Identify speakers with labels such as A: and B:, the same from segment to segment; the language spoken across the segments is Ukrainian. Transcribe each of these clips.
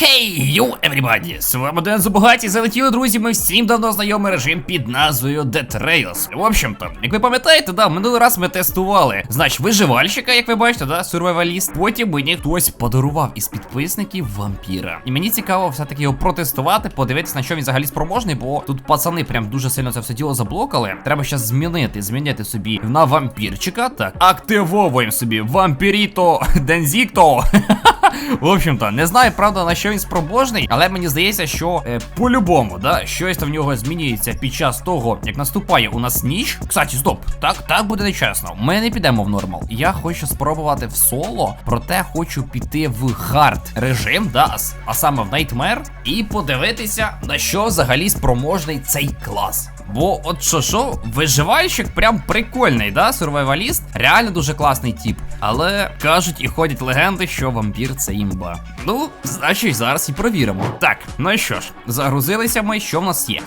A: Хей, йоу, everybody! З вами Ден Забугаті, залетіли друзі, ми всім давно знайомий режим під назвою The Trails. В общем-то, як ви пам'ятаєте, да, минулий раз ми тестували, значить, виживальщика, як ви бачите, да, сурвайваліст. Потім мені хтось подарував із підписників вампіра. І мені цікаво все-таки його протестувати, подивитися, на що він взагалі спроможний, бо тут пацани прям дуже сильно це все діло заблокали. Треба щас змінити, змінити собі на вампірчика. Так, активовуємо собі вампіріто Дензікто. В общем-то, не знаю, правда, на що він спроможний, але мені здається, що е, по-любому, да, щось в нього змінюється під час того, як наступає у нас ніч. Кстати, стоп, так, так буде нечесно. Ми не підемо в нормал. Я хочу спробувати в соло, проте хочу піти в хард режим, да, а а саме в Nightmare, і подивитися, на що взагалі спроможний цей клас. Бо от що що, виживальщик прям прикольний, да, сурвайваліст, реально дуже класний тип. Але кажуть і ходять легенди, що вампір це імба. Ну, значить, зараз і провіримо. Так, ну і що ж, загрузилися ми, що в нас є?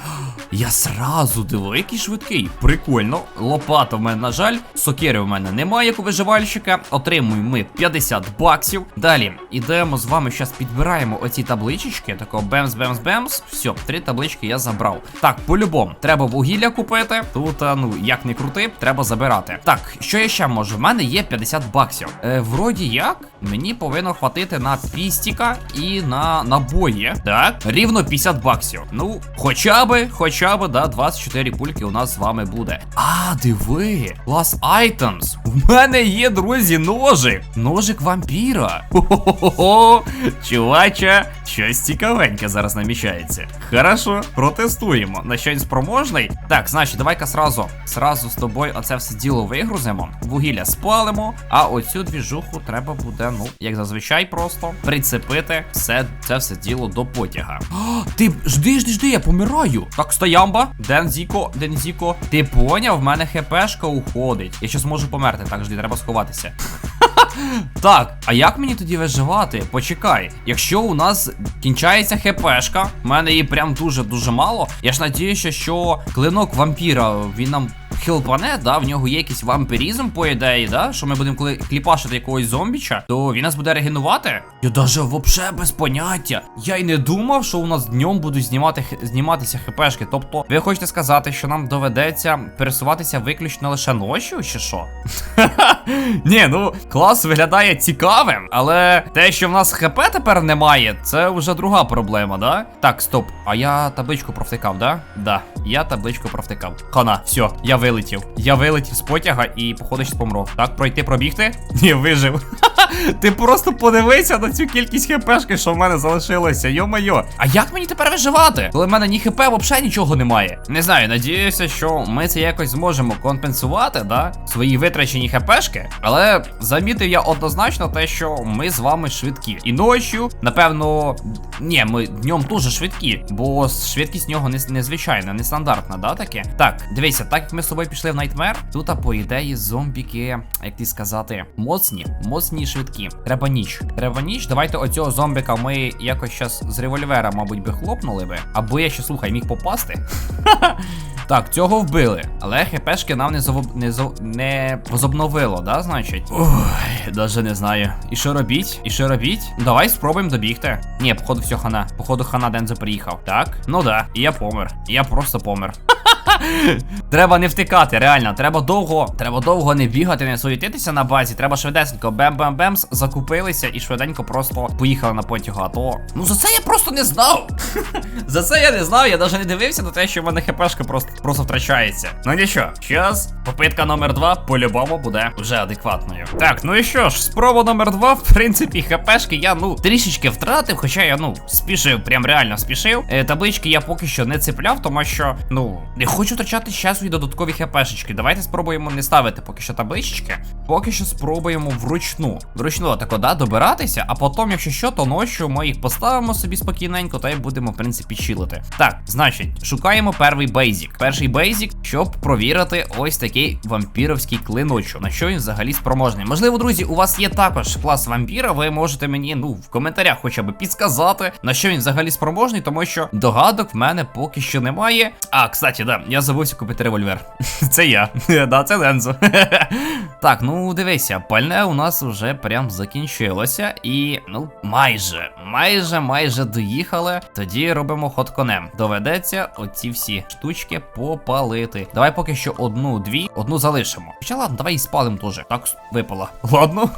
A: Я сразу диво, який швидкий. Прикольно. Лопата в мене, на жаль, сокири в мене немає, як у виживальщика. Отримуємо ми 50 баксів. Далі ідемо з вами, зараз підбираємо оці табличечки. Тако бемс, бемс, бемс. Все, три таблички я забрав. Так, по-любому, треба вугілля купити. Тут, ну, як не крути, треба забирати. Так, що я ще можу? В мене є 50 баксів. Е, вроді як, мені повинно хватити на пістіка і на набої. Так, рівно 50 баксів. Ну, хоча би, хоча би, да, 24 пульки у нас з вами буде. А, диви, клас items. У мене є, друзі, ножик. Ножик вампіра. Хо-хо-хо-хо. Чувача, щось цікавеньке зараз намічається. Хорошо, протестуємо. На що він спроможний? Так, значить, давай-ка сразу, сразу з тобою оце все діло вигрузимо. Вугілля спалимо, а оцю двіжуху треба буде, ну, як зазвичай, просто прицепити все це все діло до потяга. О, ти жди, жди, жди, я помираю. Так, стоямба, Дензіко, Дензіко. Ти поняв, в мене хпшка уходить. Я щас можу померти. Так, жди, треба сховатися. Так, а як мені тоді виживати? Почекай, якщо у нас кінчається хпшка, в мене її прям дуже-дуже мало. Я ж надіюся, що клинок вампіра він нам хілпане, да, в нього є якийсь вампірізм, по ідеї, да, що ми будемо коли кліпашити якогось зомбіча, то він нас буде регенувати. Я даже вообще без поняття. Я й не думав, що у нас днем будуть знімати зніматися хпшки. Тобто, ви хочете сказати, що нам доведеться пересуватися виключно лише ночі, чи що? Ні, ну клас виглядає цікавим, але те, що в нас ХП тепер немає, це вже друга проблема, да? Так, стоп. А я табличку провтикав, да? Да, я табличку провтикав. Хана, все, я вилетів. Я вилетів з потяга і, походу, щас помру. Так, пройти, пробігти? Ні, вижив. Ти просто подивися на цю кількість хпшки, що в мене залишилося. Йо-майо. А як мені тепер виживати? Коли в мене ні хп, взагалі нічого немає. Не знаю, надіюся, що ми це якось зможемо компенсувати, да? Свої витрачені хпшки. Але замітив я однозначно те, що ми з вами швидкі. І ночі, напевно, ні, ми днем дуже швидкі, бо швидкість нього не, незвичайна, нестандартна, да, таке? Так, дивися, так як ми з тобою пішли в Nightmare, тут, а, по ідеї, зомбіки, як ти сказати, моцні, моцні і швидкі. Треба ніч. Треба ніч. Давайте оцього зомбіка ми якось щас з револьвера, мабуть, би хлопнули би. Або я ще слухай, міг попасти. Так, цього вбили. Але хпшки нам не зов... не, зов... не возобновило, да, значить? Ой, даже не знаю. І що робіть? І що робіть? Давай спробуємо добігти. Ні, походу, все хана. Походу, хана Дензо приїхав. Так? Ну да. І я помер. Я просто помер. Треба не втикати, реально. Треба довго, треба довго не бігати, не суетитися на базі. Треба швидесенько бем-бем-бемс, закупилися і швиденько просто поїхали на потягу. А то. Ну за це я просто не знав. за це я не знав, я навіть не дивився на те, що в мене хпшка просто, просто втрачається. Ну нічого, щас, попитка номер два по-любому буде вже адекватною. Так, ну і що ж, спроба номер два, в принципі, хпшки я ну трішечки втратив, хоча я ну спішив, прям реально спішив. Е, таблички я поки що не цепляв, тому що ну не хочу втрачати ще свої додаткові хпшечки. Давайте спробуємо не ставити поки що таблички. Поки що спробуємо вручну. Вручну тако, да, добиратися, а потім, якщо що, то ночі ми їх поставимо собі спокійненько, та й будемо, в принципі, чилити. Так, значить, шукаємо перший бейзік. Перший бейзік, щоб провірити ось такий вампіровський клиночок. На що він взагалі спроможний? Можливо, друзі, у вас є також клас вампіра. Ви можете мені ну в коментарях хоча б підсказати, на що він взагалі спроможний, тому що догадок в мене поки що немає. А, кстати, да, я забувся купити револьвер. Це я. Да, це Лензо. Так, ну дивися, пальне у нас вже прям закінчилося, і ну майже, майже, майже доїхали. Тоді робимо ход конем. Доведеться оці всі штучки попалити. Давай поки що одну, дві, одну залишимо. Хоча ладно, давай і спалим теж. Так випало. Ладно,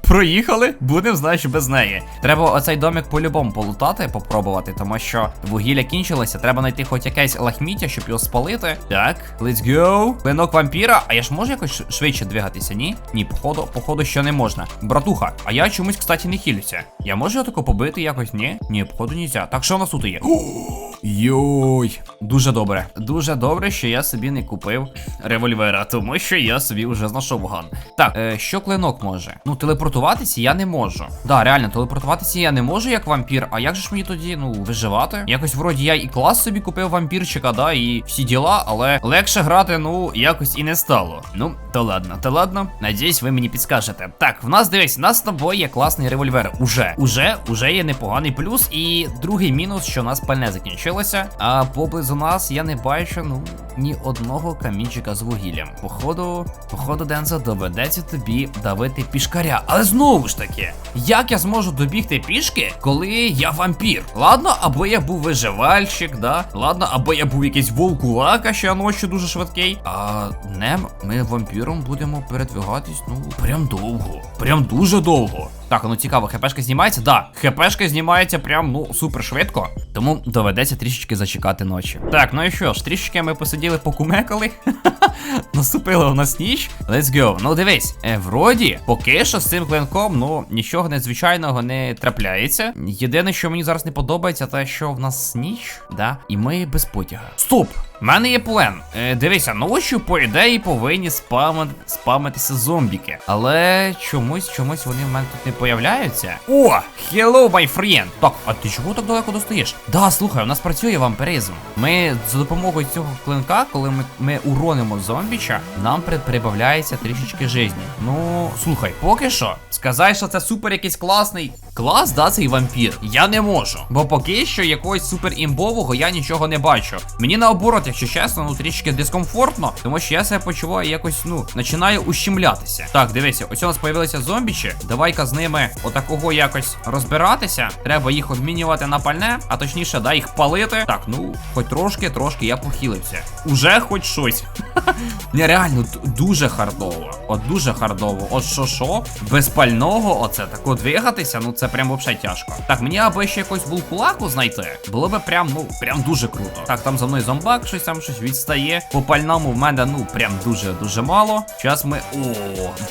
A: проїхали, будемо значить без неї. Треба оцей домик по-любому полутати, попробувати, тому що вугілля кінчилося. Треба знайти хоч якесь лахміття, щоб його спалити. Так, let's go. Клинок вампіра. А я ж можу якось швидше двигатися, ні? Ні, походу, походу, що не можна. Братуха, а я чомусь, кстати, не хилюся. Я можу його тако побити якось? Ні? Ні, походу, нельзя. Так, що у нас тут є? Йой, дуже добре. Дуже добре, що я собі не купив револьвера, тому що я собі вже знайшов ган. Так, е, що клинок може? Ну, телепортуватися я не можу. Да, реально, телепортуватися я не можу як вампір. А як же ж мені тоді, ну, виживати? Якось вроді я і клас собі купив вампірчика, да, і всі діла, але легше грати, ну, якось і не стало. Ну, то ладно, то ладно. Надіюсь, ви мені підскажете. Так, в нас дивись, в нас з тобою є класний револьвер. Уже, уже, уже є непоганий плюс. І другий мінус, що у нас пальне закінчилося. А поблизу нас я не бачу, ну, ні одного камінчика з вугіллям. Походу, походу, Дензо, доведеться тобі давити пішкаря. Але знову ж таки, як я зможу добігти пішки, коли я вампір? Ладно, або я був виживальщик, да? Ладно, або я був якийсь вовкулака, що я ночі дуже швидкий. А не, ми вампіром будемо передвигатись, ну, прям довго. Прям дуже довго. Так, ну цікаво, хпшка знімається? Да, хпшка знімається прям ну супер швидко. Тому доведеться трішечки зачекати ночі. Так, ну і що ж, трішечки ми посиділи, покумекали. Наступила у нас ніч. Let's go. Ну дивись, е, вроді, поки що з цим клинком, ну нічого незвичайного не трапляється. Єдине, що мені зараз не подобається, те, що в нас ніч, да, і ми без потяга. Стоп! У мене є план. Е, дивися, ночі, по ідеї, повинні спами... спамитися зомбіки. Але чомусь, чомусь вони в мене тут не появляються. О! Hello, my friend! Так, а ти чого так далеко достаєш? Да, слухай, у нас працює вампиризм. Ми за допомогою цього клинка, коли ми, ми уронимо зомбіча, нам при- прибавляється трішечки житті. Ну, слухай, поки що, сказай, що це супер якийсь класний клас, да, цей вампір. Я не можу. Бо поки що якогось супер імбового я нічого не бачу. Мені наоборот, якщо чесно, ну трішки дискомфортно, тому що я себе почуваю якось, ну, починаю ущемлятися. Так, дивися, ось у нас появилися зомбічі. Давай-ка з ними отакого якось розбиратися. Треба їх обмінювати на пальне, а точніше, да, їх палити. Так, ну, хоч трошки, трошки я похилився. Уже хоч щось. Нереально, д- дуже хардово. От дуже хардово. От що що, без пального, оце тако двигатися, ну це прям вообще тяжко. Так, мені аби ще якусь булкулаку знайти, було би прям, ну, прям дуже круто. Так, там за мною зомбак щось там щось відстає. По пальному в мене, ну, прям дуже-дуже мало. Зараз ми. О,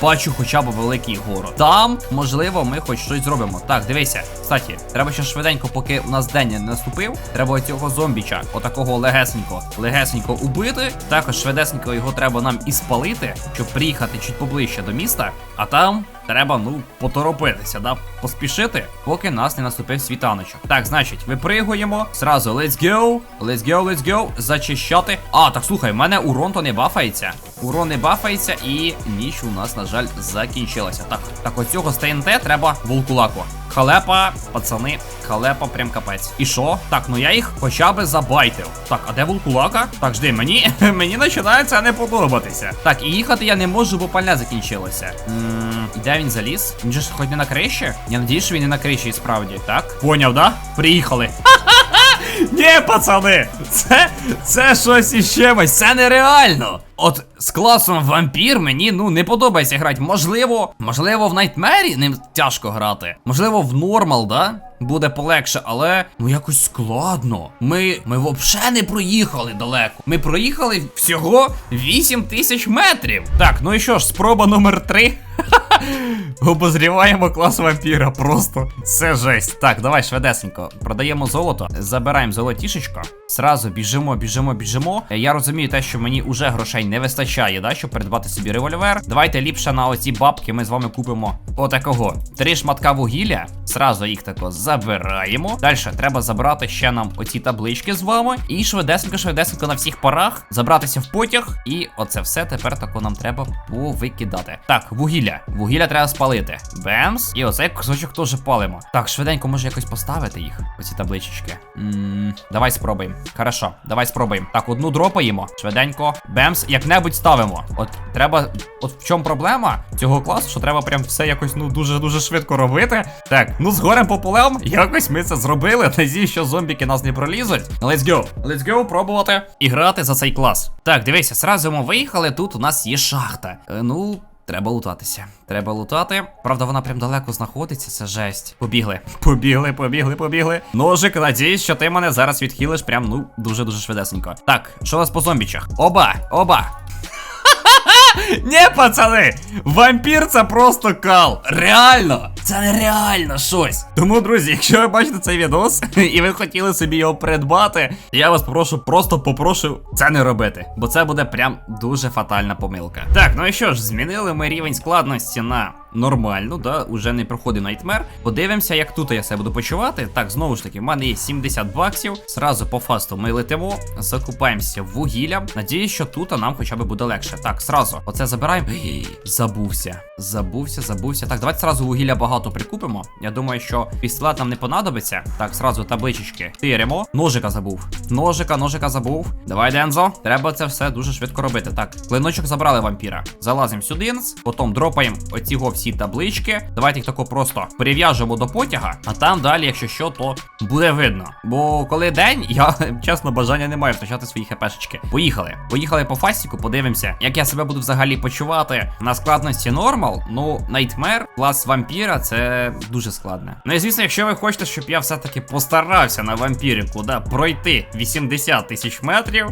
A: бачу хоча б великий город. Там, можливо, ми хоч щось зробимо. Так, дивися. Кстати, треба ще швиденько, поки у нас день не наступив. Треба цього зомбіча, отакого легесенько, легесенько убити. Також швидесенько його треба нам і спалити, щоб приїхати чуть поближче до міста. А там треба, ну, поторопитися, да, поспішити, поки нас не наступив світаночок. Так, значить, випригуємо. Зразу let's go, let's go, let's go. Зачищати. А, так слухай, в мене урон то не бафається. Урон не бафається, і ніч у нас, на жаль, закінчилася. Так, так, оцього з ТНТ треба вулкулаку. Халепа, пацани, халепа, прям капець. І що? Так, ну я їх хоча б забайтив. Так, а де вулкулака? Так, жди, мені мені починається не подобатися. Так, і їхати я не можу, бо пальня закінчилося. І Де він заліз? Він же хоч не на криші? Я надію, що він не на криші, справді. Так? Поняв, да? Приїхали. Ні, пацани, це, це щось чимось, це нереально. От з класом вампір мені ну не подобається грати. Можливо, можливо, в Найтмері ним тяжко грати. Можливо, в нормал, да? Буде полегше, але ну якось складно. Ми ми взагалі не проїхали далеко. Ми проїхали всього 8 тисяч метрів. Так, ну і що ж, спроба номер 3. Обозріваємо клас вампіра, просто це жесть. Так, давай швидесенько. Продаємо золото, забираємо золотішечко. Сразу біжимо, біжимо, біжимо. Я розумію те, що мені уже грошей не вистачає, да, щоб придбати собі револьвер. Давайте ліпше на оці бабки ми з вами купимо отакого. Три шматка вугілля. Сразу їх тако забираємо. Далі треба забрати ще нам оці таблички з вами. І швидесенько, швидесенько на всіх парах забратися в потяг. І оце все тепер тако нам треба повикидати. Так, вугілля. Вугілля треба спалити. Бемс. І оцей кусочок теж палимо. Так, швиденько може якось поставити їх. Оці табличечки. м давай спробуємо. Хорошо, давай спробуємо. Так, одну дропаємо. Швиденько. Бемс, як-небудь ставимо. От треба. От в чому проблема цього класу, що треба прям все якось ну дуже-дуже швидко робити. Так, ну з горем пополем, якось ми це зробили. Надію, що зомбіки нас не пролізуть. Let's go. Let's go, пробувати і грати за цей клас. Так, дивися, сразу ми виїхали. Тут у нас є шахта. Е, ну. Треба лутатися. Треба лутати. Правда, вона прям далеко знаходиться, це жесть. Побігли. Побігли, побігли, побігли. Ножик, надіюсь, що ти мене зараз відхилиш прям, ну, дуже-дуже швидесенько. Так, що у нас по зомбічах? Оба, оба. Ні, пацани, вампір це просто кал. Реально, це нереально щось. Тому, друзі, якщо ви бачите цей відос і ви хотіли собі його придбати, я вас попрошу, просто попрошу це не робити, бо це буде прям дуже фатальна помилка. Так, ну і що ж, змінили ми рівень складності на нормальну, да, уже не проходить найтмер. Подивимося, як тут я себе буду почувати. Так, знову ж таки, в мене є 70 баксів. Зразу по фасту ми летимо, закупаємося вугіллям. Надіюсь, що тут нам хоча б буде легше. Так, сразу, оце забираємо. Забувся. Забувся, забувся. Так, давайте сразу вугілля багато прикупимо. Я думаю, що пістолет нам не понадобиться. Так, сразу табличечки. Тиримо. Ножика забув. Ножика, ножика забув. Давай, Дензо. Треба це все дуже швидко робити. Так, клиночок забрали вампіра. Залазимо сюди, потім дропаємо оці го всі таблички. Давайте їх тако просто прив'яжемо до потяга, а там далі, якщо що, то буде видно. Бо коли день, я чесно бажання не маю втрачати свої хпшечки. Поїхали. Поїхали по фастіку, подивимося, як я себе буду взагалі почувати на складності нормал. Ну, найтмер, клас вампіра, це дуже складне. Ну і звісно, якщо ви хочете, щоб я все-таки постарався на вампірику, да, пройти 80 тисяч метрів.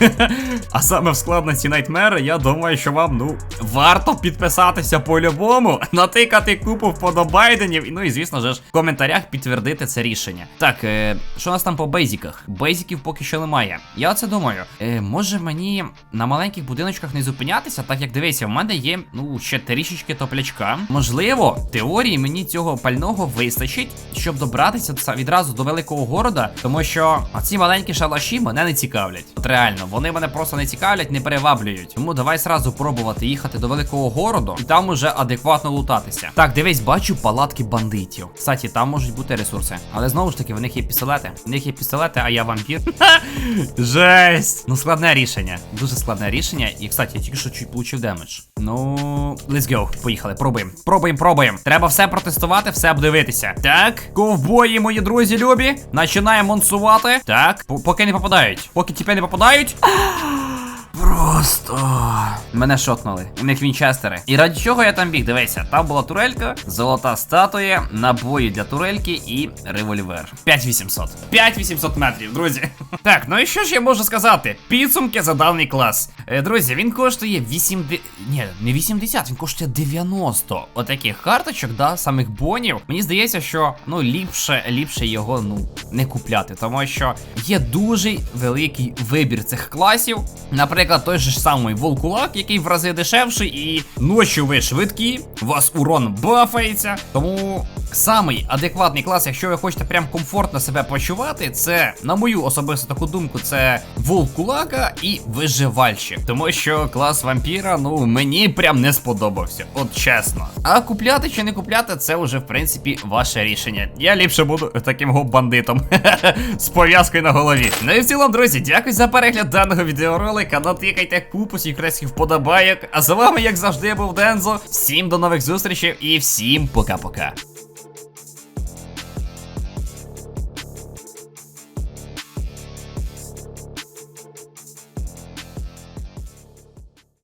A: а саме в складності найтмера, я думаю, що вам, ну, варто підписатися по-любому, натикати купу вподобайденів, і ну і звісно ж в коментарях підтвердити це рішення. Так, е, що у нас там по бейзіках? Бейзиків поки що немає. Я оце думаю, е, може мені на маленьких будиночках не зупинятися, так як дивися, в мене є ну ще трішечки топлячка. Можливо, теорії мені цього пального вистачить, щоб добратися відразу до великого города, тому що оці маленькі шалаші мене не цікавлять. От реально, вони мене просто не цікавлять, не переваблюють. Тому давай сразу пробувати їхати до великого городу і там уже адекватно лутатися. Так, дивись, бачу палатки бандитів. Кстати, там можуть бути ресурси. Але знову ж таки, в них є пістолети. В них є пістолети, а я вампір. Жесть! Ну, складне рішення. Дуже складне рішення. І, кстати, я тільки що чуть получив демедж. Ну, let's go. Поїхали, пробуємо. Пробуємо, пробуємо. Треба все протестувати, все обдивитися. Так, ковбої, мої друзі, любі. Починаємо монсувати. Так, поки не попадають. Поки тіпи не попадають. Просто мене шотнули. У них вінчестери. І раді чого я там біг? Дивися, там була турелька, золота статуя, набої для турельки і револьвер. 5800. 5800 метрів, друзі. Так, ну і що ж я можу сказати? Підсумки за даний клас. Е, друзі, він коштує 80... Ні, не 80, він коштує 90. Отаких карточок, да, самих бонів. Мені здається, що ну ліпше, ліпше його ну не купляти, тому що є дуже великий вибір цих класів. Наприклад, той же ж самий Волкулак, який в рази дешевший, і ночі ви швидкі, у вас урон бафається. Тому самий адекватний клас, якщо ви хочете прям комфортно себе почувати, це, на мою особисту таку думку, це Волкулака і виживальщик. Тому що клас вампіра, ну мені прям не сподобався, от чесно. А купляти чи не купляти, це вже в принципі ваше рішення. Я ліпше буду таким го бандитом з пов'язкою на голові. Ну і в цілому, друзі, дякую за перегляд даного відеоролика. Натикайте купу секретських вподобайок. А з вами, як завжди, був Дензо. Всім до нових зустрічей і всім пока-пока.